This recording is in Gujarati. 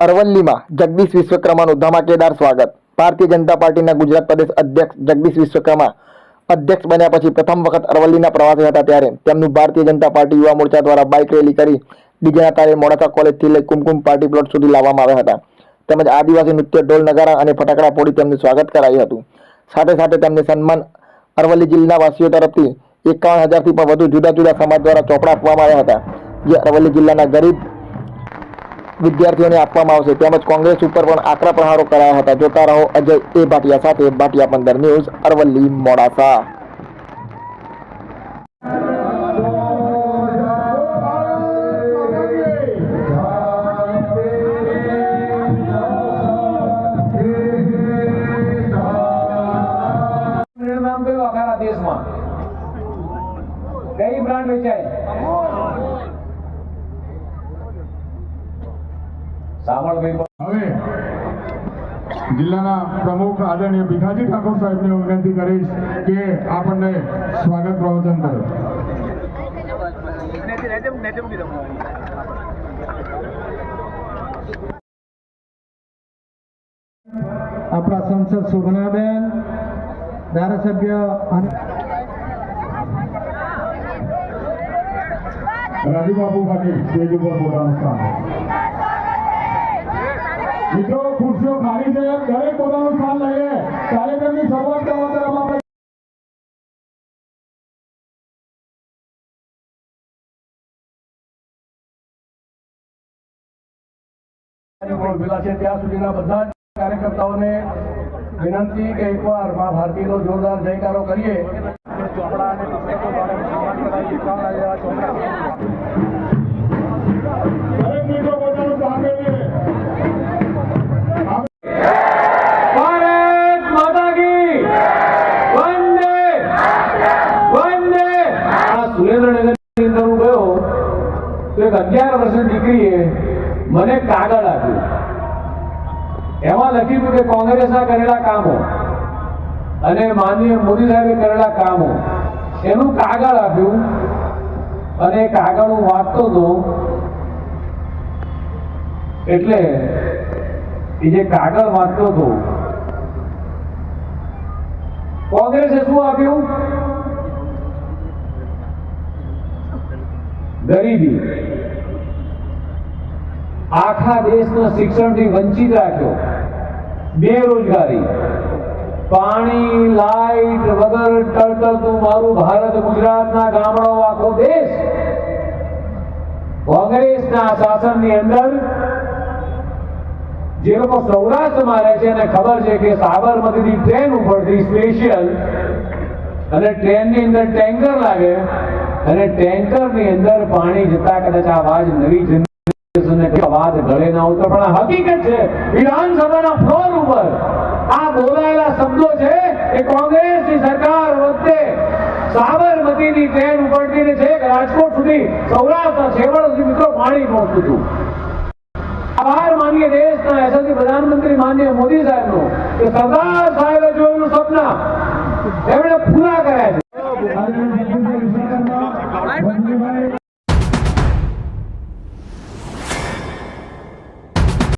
અરવલ્લીમાં જગદીશ વિશ્વકર્માનું ધમાકેદાર સ્વાગત. ભારતીય જનતા પાર્ટીના ગુજરાત પ્રદેશ અધ્યક્ષ જગદીશ વિશ્વકર્મા અધ્યક્ષ બન્યા પછી પ્રથમ વખત અરવલ્લીના પ્રવાસે હતા ત્યારે તેમનું ભારતીય જનતા પાર્ટી યુવા મોરચા દ્વારા બાઇક રેલી કરી બીજાના તારે મોડાસા કોલેજથી લઈ કુમકુમ પાર્ટી પ્લોટ સુધી લાવવામાં આવ્યા હતા. તેમજ આદિવાસી નૃત્ય, ઢોલ, નગારા અને ફટાકડા ફોડી તેમનું સ્વાગત કરાયું હતું. સાથે સાથે તેમને સન્માન અરવલ્લી જિલ્લા વાસીઓ તરફથી એકાવન હજારથી પણ વધુ જુદા જુદા સમાજ દ્વારા ચોપડા આપવામાં આવ્યા હતા, જે અરવલ્લી જિલ્લાના ગરીબ વિદ્યાર્થીઓને આપવામાં આવશે. તેમજ કોંગ્રેસ ઉપર પણ આકરા પ્રહારો કરાયા હતા. જોતા રહો અજય એ ભાટિયા સાથે ભાટિયા પંદર ન્યૂઝ, અરવલ્લી, મોડાસા. દેશમાં. બ્રાન્ડ વેચાય? જિલ્લાના પ્રમુખ આદરણીય ભીખાજી ઠાકોર સાહેબને વિનંતી કરીશ કે આપણને સ્વાગત પ્રવચન કરે. આપણા સંસદ શોભનાબેન ધારાસભ્ય રાજુબાબુ પાટીલ સ્ટેજ ઉપર પોતાનું સ્થાન. મિત્રો, ખુરશીઓ ખાલી છે. દરેક પોતાનું સ્થાન લઈએ કાર્યક્રમની શરૂઆત કરવા તરફ આપણે ત્યાં સુધીના બધા કાર્યકર્તાઓને વિનંતી કે એકવાર મા ભારતીનો જોરદાર જયકારો કરીએ. ચોપડા ચોપડા એક અગિયાર વર્ષની દીકરીએ મને કાગળ આપ્યું. એમાં લખ્યું કે કોંગ્રેસના કરેલા કામો અને માનનીય મોદી સાહેબે કરેલા કામો. એનું કાગળ આપ્યું અને કાગળ હું વાંચતો હતો. એટલે એ જે કાગળ વાંચતો હતો, કોંગ્રેસે શું આપ્યું? ગરીબી. આખા દેશને શિક્ષણથી વંચિત રાખ્યો. બેરોજગારી. પાણી, લાઈટ, વગર ટળટળતું મારું ભારત ગુજરાતના ગામડાઓ, આખો દેશ કોંગ્રેસના શાસનની અંદર જે લોકો સૌરાષ્ટ્રમાં રહે છે, એને ખબર છે કે સાબરમતીની ટ્રેન ઉપરથી સ્પેશિયલ અને ટ્રેનની અંદર ટેન્કર લાગે અને ટેન્કરની અંદર પાણી જતા કદાચ આ અવાજ નવી અવાજ ગળે ના ઉતર, પણ હકીકત છે, વિધાનસભાના ફ્લોર ઉપર આ બોલાયેલા શબ્દો છે એ કોંગ્રેસની સરકાર વખતે સાબરમતીની ટ્રેન ઉપડતી છે રાજકોટ સુધી સૌરાષ્ટ્ર છેવાડા સુધી મિત્રો પાણી પહોંચતું હતું. આભાર માનીએ દેશના યશસ્વી પ્રધાનમંત્રી માનનીય મોદી સાહેબનો કે સરદાર સાહેબે જોયેલું સપના